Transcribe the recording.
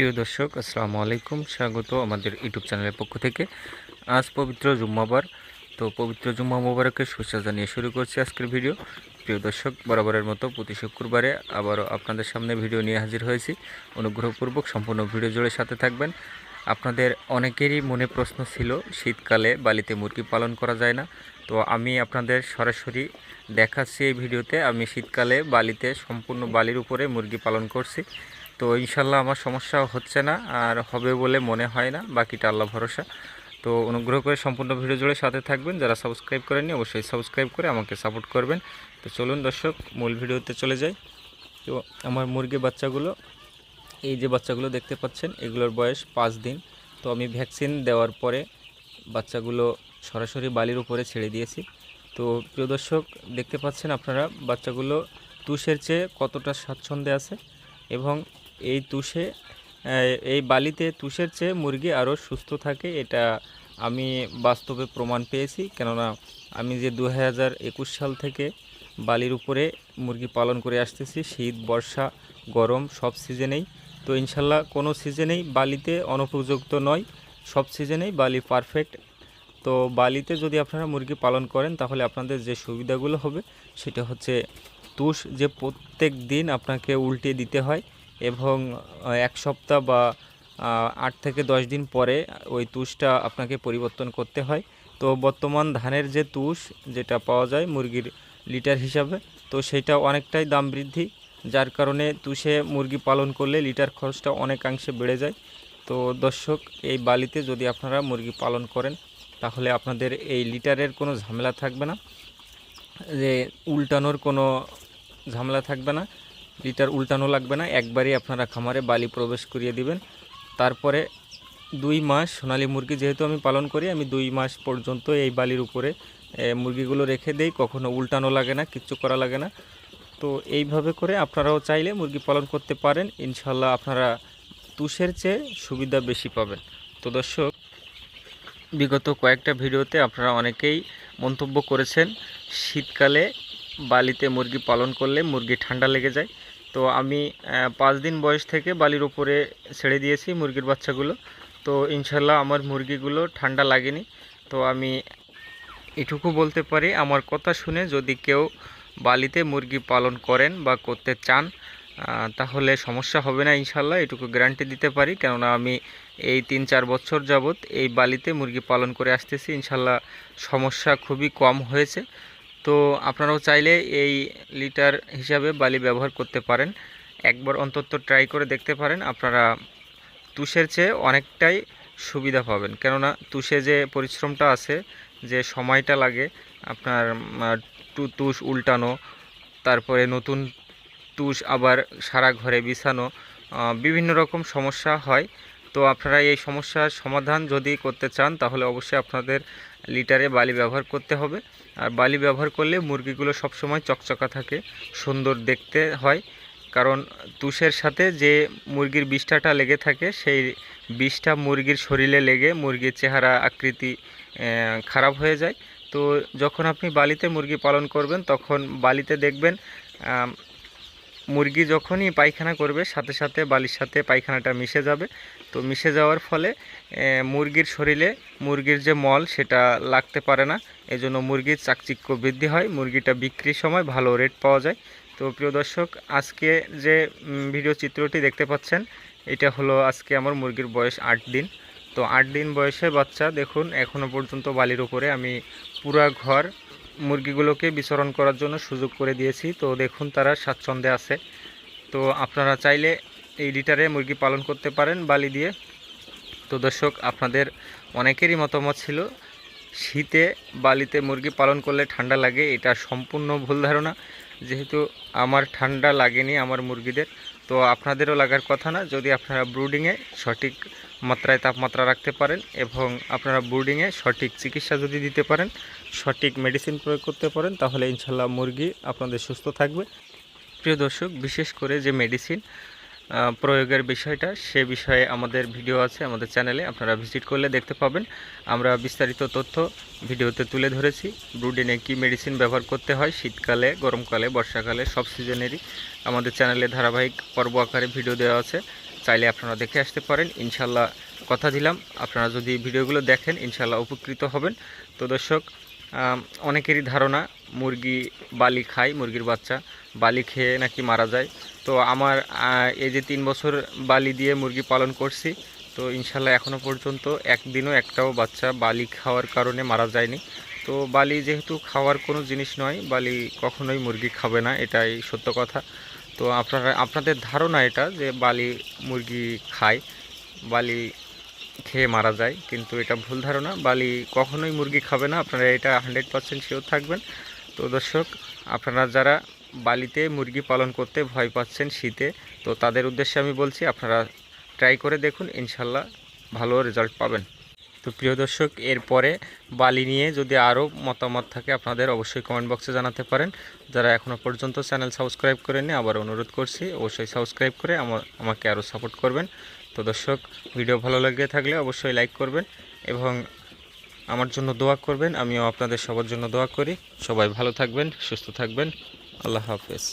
প্রিয় দর্শক, আসসালামু আলাইকুম। স্বাগত আমাদের ইউটিউব চ্যানেলের পক্ষ থেকে। আজ পবিত্র জুম্মাবার। তো পবিত্র জুম্মা মোবারকের সুস্বাদ জানিয়ে শুরু করছি আজকের ভিডিও। প্রিয় দর্শক, বরাবরের মতো প্রতি শুক্রবারে আবারও আপনাদের সামনে ভিডিও নিয়ে হাজির হয়েছি। অনুগ্রহপূর্বক সম্পূর্ণ ভিডিও জুড়ে সাথে থাকবেন। আপনাদের অনেকেরই মনে প্রশ্ন ছিল, শীতকালে বালিতে মুরগি পালন করা যায় না। তো আমি আপনাদের সরাসরি দেখাচ্ছি এই ভিডিওতে। আমি শীতকালে বালিতে সম্পূর্ণ বালির উপরে মুরগি পালন করছি। তো ইনশাল্লাহ আমার সমস্যা হচ্ছে না, আর হবে বলে মনে হয় না, বাকিটা আল্লাহ ভরসা। তো অনুগ্রহ করে সম্পূর্ণ ভিডিও জুড়ে সাথে থাকবেন, যারা সাবস্ক্রাইব করেননি অবশ্যই সাবস্ক্রাইব করে আমাকে সাপোর্ট করবেন। তো চলুন দর্শক, মূল ভিডিওতে চলে যাই। তো আমার মুরগি বাচ্চাগুলো, এই যে বাচ্চাগুলো দেখতে পাচ্ছেন, এগুলোর বয়স পাঁচ দিন। তো আমি ভ্যাকসিন দেওয়ার পরে বাচ্চাগুলো সরাসরি বালির উপরে ছেড়ে দিয়েছি। তো প্রিয় দর্শক, দেখতে পাচ্ছেন আপনারা, বাচ্চাগুলো তুষের চেয়ে কতটা স্বাচ্ছন্দ্যে আছে এবং এই তুষে এই বালিতে তুষের চেয়ে মুরগি আরও সুস্থ থাকে, এটা আমি বাস্তবে প্রমাণ পেয়েছি। কেননা আমি যে দু হাজার একুশ সাল থেকে বালির উপরে মুরগি পালন করে আসতেছি, শীত, বর্ষা, গরম, সব সিজনেই। তো ইনশাল্লাহ কোনো সিজনেই বালিতে অনুপযুক্ত নয়, সব সিজনেই বালি পারফেক্ট। তো বালিতে যদি আপনারা মুরগি পালন করেন, তাহলে আপনাদের যে সুবিধাগুলো হবে, সেটা হচ্ছে তুষ যে প্রত্যেক দিন আপনাকে উল্টে দিতে হয় এবং এক সপ্তাহ বা আট থেকে দশ দিন পরে ওই তুষটা আপনাকে পরিবর্তন করতে হয়। তো বর্তমান ধানের যে তুষ যেটা পাওয়া যায় মুরগির লিটার হিসাবে, তো সেটা অনেকটাই দাম বৃদ্ধি। যার কারণে তুষে মুরগি পালন করলে লিটার খরচটা অনেকাংশে বেড়ে যায়। তো দর্শক, এই বালিতে যদি আপনারা মুরগি পালন করেন, তাহলে আপনাদের এই লিটারের কোনো ঝামেলা থাকবে না। যে উল্টানোর কোনো ঝামেলা থাকবে না। লিটার উল্টানো লাগবে না, একবারই আপনারা খামারে বালি প্রবেশ করিয়ে দিবেন। তারপরে দুই মাস সোনালী মুরগি যেহেতু আমি পালন করি, আমি দুই মাস পর্যন্ত এই বালির উপরে মুরগিগুলো রেখে দেই, কখনো উল্টানো লাগে না, কিচ্ছু করা লাগে না। তো এইভাবে করে আপনারাও চাইলে মুরগি পালন করতে পারেন ইনশাল্লাহ আপনারা তুষের চেয়ে সুবিধা বেশি পাবেন। তো দর্শক, বিগত কয়েকটা ভিডিওতে আপনারা অনেকেই মন্তব্য করেছেন, শীতকালে বালিতে মুরগি পালন করলে মুরগি ঠান্ডা লেগে যায়। তো আমি পাঁচ দিন বয়স থেকে বালির উপরে ছেড়ে দিয়েছি মুরগির বাচ্চাগুলো। তো ইনশাল্লাহ আমার মুরগিগুলো ঠান্ডা লাগেনি। তো আমি এটুকু বলতে পারি, আমার কথা শুনে যদি কেউ বালিতে মুরগি পালন করেন বা করতে চান তাহলে সমস্যা হবে না ইনশাল্লাহ, এটুকু গ্যারান্টি দিতে পারি। কেননা আমি এই তিন চার বছর যাবত এই বালিতে মুরগি পালন করে আসতেছি। ইনশাল্লাহ সমস্যা খুবই কম হয়েছে। তো আপনারাও চাইলে এই লিটার হিসাবে বালি ব্যবহার করতে পারেন। একবার অন্তত ট্রাই করে দেখতে পারেন, আপনারা তুষের চেয়ে অনেকটাই সুবিধা পাবেন। কেননা তুষে যে পরিশ্রমটা আছে, যে সময়টা লাগে, আপনার তুষ উল্টানো, তারপরে নতুন তুষ আবার সারা ঘরে বিছানো বিভিন্ন রকম সমস্যা হয়। তো আপনারা এই সমস্যার সমাধান যদি করতে চান, তাহলে অবশ্যই আপনাদের লিটারে বালি ব্যবহার করতে হবে। আর বালি ব্যবহার করলে মুরগিগুলো সবসময় চকচকা থাকে, সুন্দর দেখতে হয়। কারণ তুষের সাথে যে মুরগির বিষ্ঠাটা লেগে থাকে, সেই বিষটা মুরগির শরীরে লেগে মুরগির চেহারা, আকৃতি খারাপ হয়ে যায়। তো যখন আপনি বালিতে মুরগি পালন করবেন, তখন বালিতে দেখবেন মুরগি যখনই পায়খানা করবে, সাথে সাথে বালির সাথে পায়খানাটা মিশে যাবে। তো মিশে যাওয়ার ফলে মুরগির শরীরে মুরগির যে মল, সেটা লাগতে পারে না। এজন্য মুরগির চাকচিক্য বৃদ্ধি হয়, মুরগিটা বিক্রির সময় ভালো রেট পাওয়া যায়। তো প্রিয় দর্শক, আজকে যে ভিডিও চিত্রটি দেখতে পাচ্ছেন, এটা হলো আজকে আমার মুরগির বয়স আট দিন। তো আট দিন বয়সে বাচ্চা, দেখুন এখনও পর্যন্ত বালির উপরে আমি পুরা ঘর মুরগিগুলোকে বিচরণ করার জন্য সুযোগ করে দিয়েছি। তো দেখুন তারা স্বাচ্ছন্দ্যে আছে। তো আপনারা চাইলে এই লিটারে মুরগি পালন করতে পারেন বালি দিয়ে। তো দর্শক, আপনাদের অনেকেরই মতামত ছিল, শীতে বালিতে মুরগি পালন করলে ঠান্ডা লাগে, এটা সম্পূর্ণ ভুল ধারণা। যেহেতু আমার ঠান্ডা লাগেনি আমার মুরগিদের তো আপনাদেরও লাগার কথা না, যদি আপনারা ব্রুডিংয়ে সঠিক মাত্রায় তাপমাত্রা রাখতে পারেন এবং আপনারা ব্রুডিংয়ে সঠিক চিকিৎসা যদি দিতে পারেন, সঠিক মেডিসিন প্রয়োগ করতে পারেন, তাহলে ইনশাল্লাহ মুরগি আপনাদের সুস্থ থাকবে। প্রিয় দর্শক, বিশেষ করে যে মেডিসিন প্রয়োগের বিষয়টা, সে বিষয়ে আমাদের ভিডিও আছে আমাদের চ্যানেলে, আপনারা ভিজিট করলে দেখতে পাবেন। আমরা বিস্তারিত তথ্য ভিডিওতে তুলে ধরেছি। ব্রুডিনে কি মেডিসিন ব্যবহার করতে হয়? শীতকালে, গরমকালে, বর্ষাকালে, সব সিজনেরই আমাদের চ্যানেলে ধারাবাহিক পর্ব আকারে ভিডিও দেওয়া আছে। চাইলে আপনারা দেখে আসতে পারেন। ইনশাল্লাহ কথা দিলাম। আপনারা যদি ভিডিওগুলো দেখেন ইনশাল্লাহ উপকৃত হবেন। তো দর্শক অনেকেরই ধারণা, মুরগি বালি খায়, মুরগির বাচ্চা বালি খেয়ে নাকি মারা যায়। তো আমার এই যে তিন বছর বালি দিয়ে মুরগি পালন করছি, তো ইনশাল্লাহ এখনও পর্যন্ত একদিনও একটাও বাচ্চা বালি খাওয়ার কারণে মারা যায়নি। তো বালি যেহেতু খাওয়ার কোনো জিনিস নয়, বালি কখনোই মুরগি খাবে না, এটাই সত্য কথা। তো আপনারা, আপনাদের ধারণা এটা যে বালি মুরগি খায়, বালি খেয়ে মারা যায়, কিন্তু এটা ভুল ধারণা। বালি কখনোই মুরগি খাবে না, আপনারা এটা হান্ড্রেড পারসেন্ট শিওর থাকবেন। তো দর্শক, আপনারা যারা বালিতে মুরগি পালন করতে ভয় পাচ্ছেন শীতে, তো তাদের উদ্দেশ্যে আমি বলছি আপনারা ট্রাই করে দেখুন, ইনশাল্লাহ ভালো রেজাল্ট পাবেন। তো প্রিয় দর্শক, এরপরে বালি নিয়ে যদি আরও মতামত থাকে আপনাদের অবশ্যই কমেন্ট বক্সে জানাতে পারেন। যারা এখনও পর্যন্ত চ্যানেল সাবস্ক্রাইব করেননি আবার অনুরোধ করছি অবশ্যই সাবস্ক্রাইব করে আমাকে আরও সাপোর্ট করবেন। তো দর্শক ভিডিও ভালো লাগে থাকলে অবশ্যই লাইক করবেন এবং আমার জন্য দোয়া করবেন। আমিও আপনাদের সবার জন্য দোয়া করি। সবাই ভালো থাকবেন, সুস্থ থাকবেন। আল্লাহ হাফেজ।